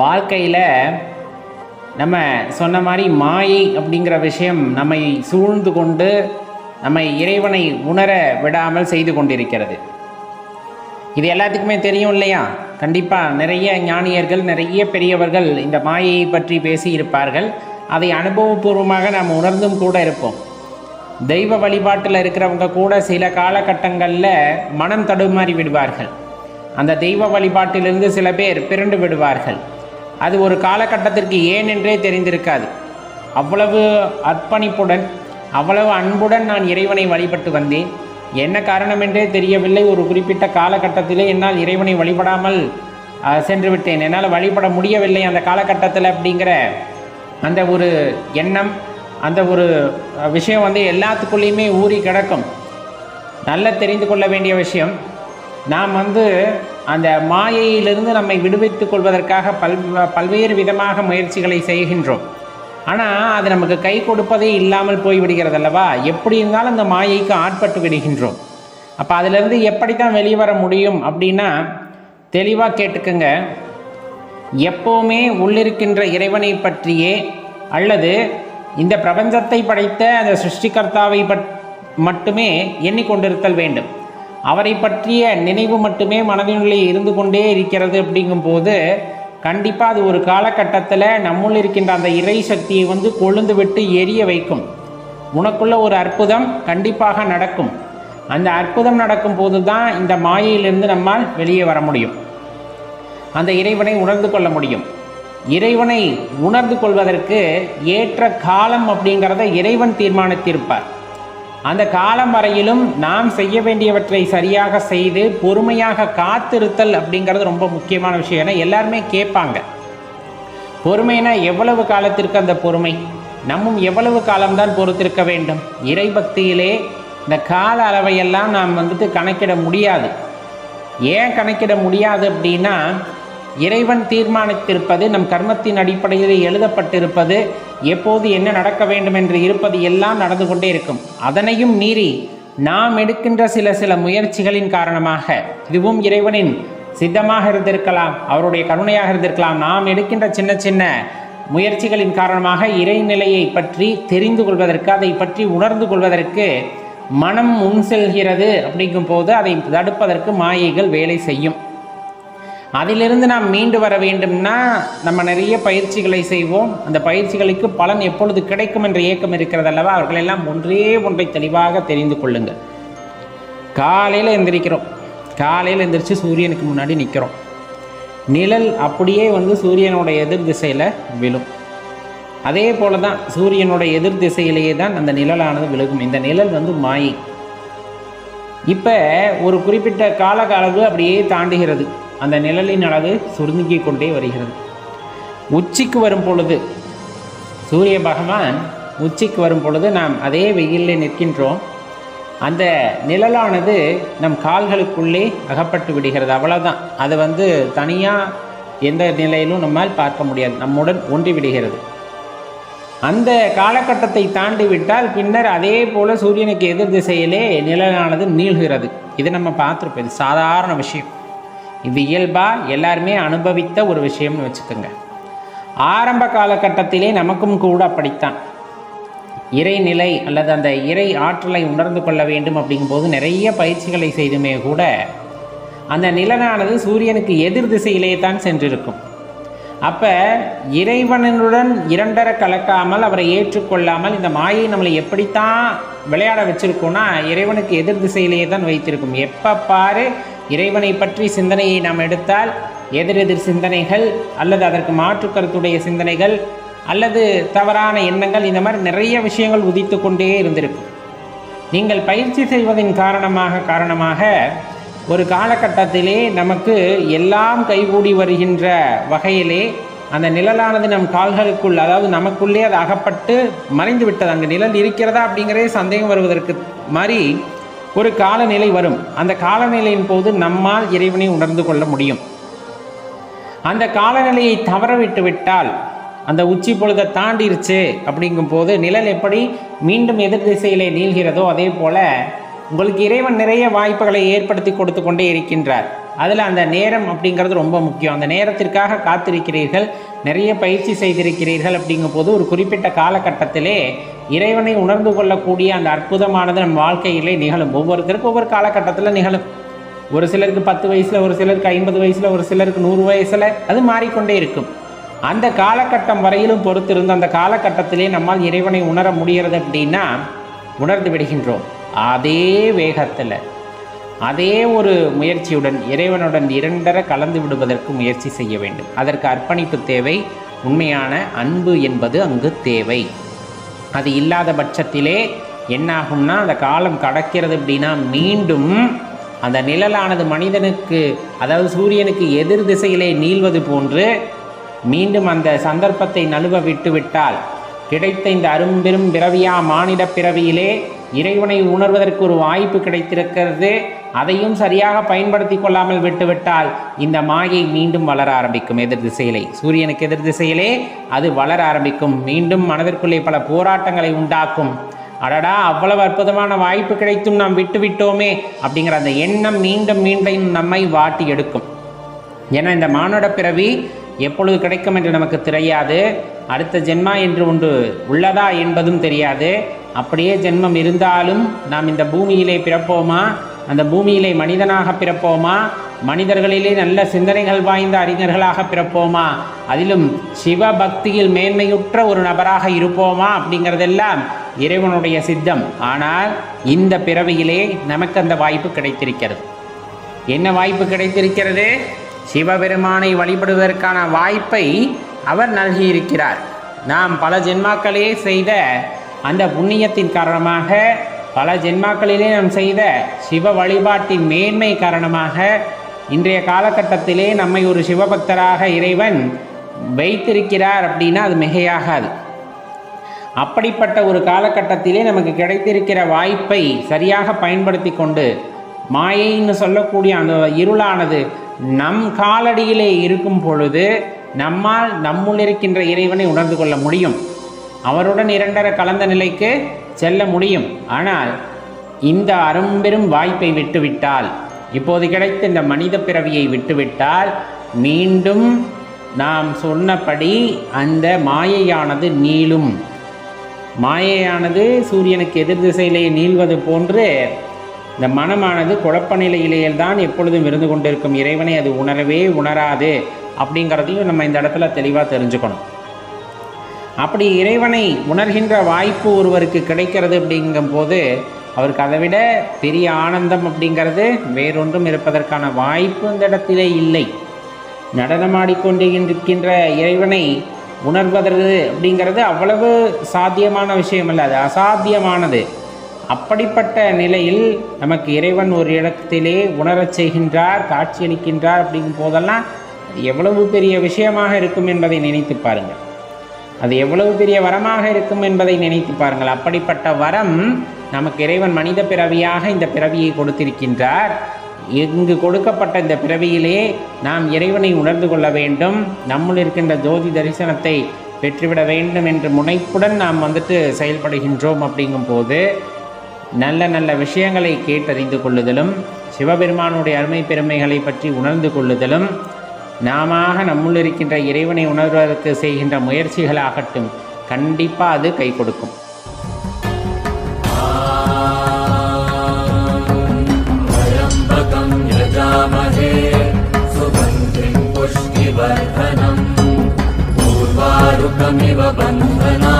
வாழ்க்கையில் நம்ம சொன்ன மாதிரி மாயை அப்படிங்கிற விஷயம் நம்மை சூழ்ந்து கொண்டு நம்மை இறைவனை உணர விடாமல் செய்து கொண்டிருக்கிறது. இது எல்லாத்துக்குமே தெரியும் இல்லையா? கண்டிப்பாக நிறைய ஞானியர்கள் நிறைய பெரியவர்கள் இந்த மாயையை பற்றி பேசி இருப்பார்கள் அதை அனுபவபூர்வமாக நாம் உணர்ந்தும் கூட இருப்போம். தெய்வ வழிபாட்டில் இருக்கிறவங்க கூட சில காலகட்டங்களில் மனம் தடுமாறி விடுவார்கள். அந்த தெய்வ வழிபாட்டிலிருந்து சில பேர் பிறண்டு விடுவார்கள். அது ஒரு காலகட்டத்திற்கு ஏன் என்றே தெரிந்திருக்காது. அவ்வளவு அர்ப்பணிப்புடன் அவ்வளவு அன்புடன் நான் இறைவனை வழிபட்டு வந்தேன். என்ன காரணம் என்றே தெரியவில்லை. ஒரு குறிப்பிட்ட காலகட்டத்திலே என்னால் இறைவனை வழிபடாமல் சென்று விட்டேன். என்னால் வழிபட முடியவில்லை அந்த காலகட்டத்தில் அப்படிங்கிற அந்த ஒரு எண்ணம் அந்த ஒரு விஷயம் வந்து எல்லாத்துக்குள்ளேயுமே ஊறி கிடக்கும். நல்ல தெரிந்து கொள்ள வேண்டிய விஷயம் நாம் வந்து அந்த மாயையிலிருந்து நம்மை விடுவித்துக் கொள்வதற்காக பல் பல்வேறு விதமாக முயற்சிகளை செய்கின்றோம். ஆனால் அது நமக்கு கை கொடுப்பதே இல்லாமல் போய்விடுகிறது அல்லவா எப்படி இருந்தாலும் அந்த மாயைக்கு ஆட்பட்டு விடுகின்றோம். அப்போ அதிலிருந்து எப்படி தான் வெளியே வர முடியும் அப்படின்னா தெளிவாக கேட்டுக்கங்க. எப்போவுமே உள்ளிருக்கின்ற இறைவனை பற்றியே அல்லது இந்த பிரபஞ்சத்தை படைத்த அந்த சிருஷ்டிகர்த்தாவை பட் மட்டுமே எண்ணிக்கொண்டிருத்தல் வேண்டும். அவரை பற்றிய நினைவு மட்டுமே மனதினுள்ளே இருந்து கொண்டே இருக்கிறது அப்படிங்கும்போது கண்டிப்பாக அது ஒரு காலகட்டத்தில் நம்முள் இருக்கின்ற அந்த இறை சக்தியை வந்து கொழுந்து விட்டு எரிய வைக்கும். உனக்குள்ள ஒரு அற்புதம் கண்டிப்பாக நடக்கும். அந்த அற்புதம் நடக்கும் போது தான் இந்த மாயையிலிருந்து நம்மால் வெளியே வர முடியும். அந்த இறைவனை உணர்ந்து கொள்ள முடியும். இறைவனை உணர்ந்து கொள்வதற்கு ஏற்ற காலம் அப்படிங்கிறத இறைவன் தீர்மானித்திருப்பார். அந்த காலம் வரையிலும் நாம் செய்ய வேண்டியவற்றை சரியாக செய்து பொறுமையாக காத்திருத்தல் அப்படிங்கிறது ரொம்ப முக்கியமான விஷயம். ஏன்னா எல்லாருமே கேட்பாங்க. பொறுமைனா எவ்வளவு காலத்திற்கு அந்த பொறுமை? நம்மும் எவ்வளவு காலம்தான் பொறுத்திருக்க வேண்டும்? இறைபக்தியிலே இந்த கால அளவையெல்லாம் நாம் வந்துட்டு கணக்கிட முடியாது. ஏன் கணக்கிட முடியாது அப்படின்னா இறைவன் தீர்மானித்திருப்பது நம் கர்மத்தின் அடிப்படையில் எழுதப்பட்டிருப்பது எப்போது என்ன நடக்க வேண்டும் என்று இருப்பது எல்லாம் நடந்து கொண்டே இருக்கும். அதனையும் மீறி நாம் எடுக்கின்ற சில சில முயற்சிகளின் காரணமாக இதுவும் இறைவனின் சித்தமாக இருந்திருக்கலாம் அவருடைய கருணையாக இருந்திருக்கலாம். நாம் எடுக்கின்ற சின்ன சின்ன முயற்சிகளின் காரணமாக இறைநிலையை பற்றி தெரிந்து கொள்வதற்கு அதை பற்றி உணர்ந்து கொள்வதற்கு மனம் முன் செல்கிறது. அப்படிங்கும் போது அதை தடுப்பதற்கு மாயைகள் வேலை செய்யும். அதிலிருந்து நாம் மீண்டு வர வேண்டும்னா நம்ம நிறைய பயிற்சிகளை செய்வோம். அந்த பயிற்சிகளுக்கு பலன் எப்பொழுது கிடைக்கும் என்ற இயக்கம் இருக்கிறது அல்லவா? அவர்களெல்லாம் ஒன்றே ஒன்றை தெளிவாக தெரிந்து கொள்ளுங்கள். காலையில் எந்திரிக்கிறோம். காலையில் எந்திரிச்சு சூரியனுக்கு முன்னாடி நிற்கிறோம் நிழல் அப்படியே வந்து சூரியனோட எதிர் திசையில் விழும். அதே போல தான் சூரியனோட எதிர் திசையிலேயே தான் அந்த நிழலானது விழுகும். இந்த நிழல் வந்து மாயை. இப்போ ஒரு குறிப்பிட்ட கால அளவு அப்படியே தாண்டுகிறது. அந்த நிழலின் அளவு சுருங்கிக் கொண்டே வருகிறது. உச்சிக்கு வரும் பொழுது சூரிய பகவான் உச்சிக்கு வரும் பொழுது நாம் அதே வெயிலில் நிற்கின்றோம். அந்த நிழலானது நம் கால்களுக்குள்ளே அகப்பட்டு விடுகிறது. அவ்வளோதான் அது வந்து தனியாக எந்த நிலையிலும் நம்மால் பார்க்க முடியாது. நம்முடன் ஒன்றி விடுகிறது. அந்த காலகட்டத்தை தாண்டி விட்டால் பின்னர் அதே போல் சூரியனுக்கு எதிர் திசையிலே நிழலானது நீள்கிறது. இது நம்ம பார்த்துருப்போம். இது சாதாரண விஷயம். இது இயல்பாக எல்லாருமே அனுபவித்த ஒரு விஷயம்னு வச்சுக்கோங்க. ஆரம்ப காலகட்டத்திலே நமக்கும் கூட அப்படித்தான். இறைநிலை அல்லது அந்த இறை ஆற்றலை உணர்ந்து கொள்ள வேண்டும் அப்படிங்கும்போது நிறைய பயிற்சிகளை செய்துமே கூட அந்த நிலனானது சூரியனுக்கு எதிர் திசையிலே தான் சென்றிருக்கும். அப்போ இறைவனுடன் இரண்டர கலக்காமல் அவரை ஏற்றுக்கொள்ளாமல் இந்த மாயை நம்மளை எப்படித்தான் விளையாட வச்சுருக்கோன்னா இறைவனுக்கு எதிர் திசையிலேயே தான் வைத்திருக்கும். எப்போ பாரு இறைவனை பற்றி சிந்தனையை நாம் எடுத்தால் எதிரெதிர் சிந்தனைகள் அல்லது அதற்கு மாற்று கருத்துடைய சிந்தனைகள் அல்லது தவறான எண்ணங்கள் இந்த மாதிரி நிறைய விஷயங்கள் உதித்து கொண்டே இருந்திருக்கும். நீங்கள் பயிற்சி செய்வதன் காரணமாக காரணமாக ஒரு காலகட்டத்திலே நமக்கு எல்லாம் கைகூடி வருகின்ற வகையிலே அந்த நிழலானது நம் கால்களுக்குள் அதாவது நமக்குள்ளே அது அகப்பட்டு மறைந்து விட்டது அங்கே நிழல் இருக்கிறதா அப்படிங்கிறதே சந்தேகம் வருவதற்கு மாதிரி ஒரு காலநிலை வரும். அந்த காலநிலையின் போது நம்மால் இறைவனை உணர்ந்து கொள்ள முடியும். அந்த காலநிலையை தவறவிட்டு விட்டால் அந்த உச்சி பொழுதை தாண்டிருச்சு அப்படிங்கும் போது நிழல் எப்படி மீண்டும் எதிர் திசையிலே நீள்கிறதோ அதே போல உங்களுக்கு இறைவன் நிறைய வாய்ப்புகளை ஏற்படுத்தி கொடுத்து கொண்டே இருக்கின்றார். அதில் அந்த நேரம் அப்படிங்கிறது ரொம்ப முக்கியம். அந்த நேரத்திற்காக காத்திருக்கிறீர்கள். நிறைய பயிற்சி செய்திருக்கிறீர்கள் அப்படிங்கும் போது ஒரு குறிப்பிட்ட காலகட்டத்திலே இறைவனை உணர்ந்து கொள்ளக்கூடிய அந்த அற்புதமானது நம் வாழ்க்கையிலே நிகழும். ஒவ்வொருத்தருக்கும் ஒவ்வொரு காலகட்டத்தில் நிகழும். ஒரு சிலருக்கு பத்து வயசில் ஒரு சிலருக்கு ஐம்பது வயசில் ஒரு சிலருக்கு நூறு வயசில் அது மாறிக்கொண்டே இருக்கும். அந்த காலகட்டம் வரையிலும் பொறுத்திருந்து அந்த காலகட்டத்திலே நம்மால் இறைவனை உணர முடிகிறது அப்படின்னா உணர்ந்து விடுகின்றோம். அதே வேகத்தில் அதே ஒரு முயற்சியுடன் இறைவனுடன் இரண்டர கலந்து விடுவதற்கு முயற்சி செய்ய வேண்டும். அதற்கு அர்ப்பணிப்பு தேவை உண்மையான அன்பு என்பது அங்கு தேவை. அது இல்லாத பட்சத்திலே என்னாகும்னா அந்த காலம் கடக்கிறது அப்படின்னா மீண்டும் அந்த நிழலானது மனிதனுக்கு அதாவது சூரியனுக்கு எதிர் திசையிலே நீள்வது போன்று மீண்டும் அந்த சந்தர்ப்பத்தை நழுவ விட்டுவிட்டால் கிடைத்த இந்த அரும்பெரும் பிறவியா மானிட பிறவியிலே இறைவனை உணர்வதற்கு ஒரு வாய்ப்பு கிடைத்திருக்கிறது. அதையும் சரியாக பயன்படுத்தி கொள்ளாமல் விட்டுவிட்டால் இந்த மாயை மீண்டும் வளர ஆரம்பிக்கும் எதிர் திசையிலே. சூரியனுக்கு எதிர் திசையிலே அது வளர ஆரம்பிக்கும். மீண்டும் மனதிற்குள்ளே பல போராட்டங்களை உண்டாக்கும். அடடா அவ்வளவு அற்புதமான வாய்ப்பு கிடைத்தும் நாம் விட்டுவிட்டோமே அப்படிங்கிற அந்த எண்ணம் மீண்டும் மீண்டும் நம்மை வாட்டி எடுக்கும். ஏன்னா இந்த மானுட பிறவி எப்பொழுது கிடைக்கும் என்று நமக்கு தெரியாது. அடுத்த ஜென்மா என்று ஒன்று உள்ளதா என்பதும் தெரியாது. அப்படியே ஜென்மம் இருந்தாலும் நாம் இந்த பூமியிலே பிறப்போமா? அந்த பூமியிலே மனிதனாக பிறப்போமா? மனிதர்களிலே நல்ல சிந்தனைகள் வாய்ந்த அறிஞர்களாக பிறப்போமா? அதிலும் சிவ பக்தியில் மேன்மையுற்ற ஒரு நபராக இருப்போமா? அப்படிங்கிறதெல்லாம் இறைவனுடைய சித்தம். ஆனால் இந்த பிறவியிலே நமக்கு அந்த வாய்ப்பு கிடைத்திருக்கிறது. என்ன வாய்ப்பு கிடைத்திருக்கிறது? சிவபெருமானை வழிபடுவதற்கான வாய்ப்பை அவர் நல்கியிருக்கிறார். நாம் பல ஜென்மாக்களே செய்த அந்த புண்ணியத்தின் காரணமாக பல ஜென்மாக்களிலே நாம் செய்த சிவ வழிபாட்டின் மேன்மை காரணமாக இன்றைய காலகட்டத்திலே நம்மை ஒரு சிவபக்தராக இறைவன் வைத்திருக்கிறார் அப்படின்னா அது மிகையாகாது. அப்படிப்பட்ட ஒரு காலகட்டத்திலே நமக்கு கிடைத்திருக்கிற வாய்ப்பை சரியாக பயன்படுத்தி கொண்டு மாயைன்னு சொல்லக்கூடிய அந்த இருளானது நம் காலடியிலே இருக்கும் பொழுது நம்மால் நம்முள் இருக்கின்ற இறைவனை உணர்ந்து கொள்ள முடியும். அவருடன் இரண்டர கலந்த நிலைக்கு செல்ல முடியும். ஆனால் இந்த அரும்பெரும் வாய்ப்பை விட்டுவிட்டால் இப்போது கிடைத்த இந்த மனித பிறவியை விட்டுவிட்டால் மீண்டும் நாம் சொன்னபடி அந்த மாயையானது நீளும். மாயையானது சூரியனுக்கு எதிர் திசையிலேயே நீள்வது போன்று இந்த மனமானது குழப்ப நிலையிலேயே தான் எப்பொழுதும் இருந்து கொண்டிருக்கும் இறைவனை அது உணரவே உணராது அப்படிங்கிறதையும் நம்ம இந்த இடத்துல தெளிவாக தெரிஞ்சுக்கணும். அப்படி இறைவனை உணர்கின்ற வாய்ப்பு ஒருவருக்கு கிடைக்கிறது அப்படிங்கும்போது அவருக்கு அதை விட பெரிய ஆனந்தம் அப்படிங்கிறது வேறொன்றும் இருப்பதற்கான வாய்ப்பு இந்த இடத்திலே இல்லை. நடனமாடிக்கொண்டிருக்கின்ற இறைவனை உணர்வதற்கு அப்படிங்கிறது அவ்வளவு சாத்தியமான விஷயம் அல்ல அது அசாத்தியமானது. அப்படிப்பட்ட நிலையில் நமக்கு இறைவன் ஒரு இடத்திலே உணரச் செய்கின்றார் காட்சியளிக்கின்றார் அப்படிங்கும் போதெல்லாம் எவ்வளவு பெரிய விஷயமாக இருக்கும் என்பதை நினைத்து பாருங்கள். அது எவ்வளவு பெரிய வரமாக இருக்கும் என்பதை நினைத்து பாருங்கள். அப்படிப்பட்ட வரம் நமக்கு இறைவன் மனித பிறவியாக இந்த பிறவியை கொடுத்திருக்கின்றார். இங்கு கொடுக்கப்பட்ட இந்த பிறவியிலே நாம் இறைவனை உணர்ந்து கொள்ள வேண்டும். நம்முள் இருக்கின்ற ஜோதி தரிசனத்தை பெற்றுவிட வேண்டும் என்று முனைப்புடன் நாம் வந்துட்டு செயல்படுகின்றோம் அப்படிங்கும்போது நல்ல நல்ல விஷயங்களை கேட்டறிந்து கொள்ளுதலும் சிவபெருமானுடைய அருமை பெருமைகளை பற்றி உணர்ந்து கொள்ளுதலும் நாம நம்முள் இருக்கின்ற இறைவனை உணர்வதற்கு செய்கின்ற முயற்சிகளாகட்டும் கண்டிப்பாக அது கை கொடுக்கும் त्र्यम्बकं यजामहे सुगन्धिं पुष्टिवर्धनम् पूर्वारुकमिव बन्धना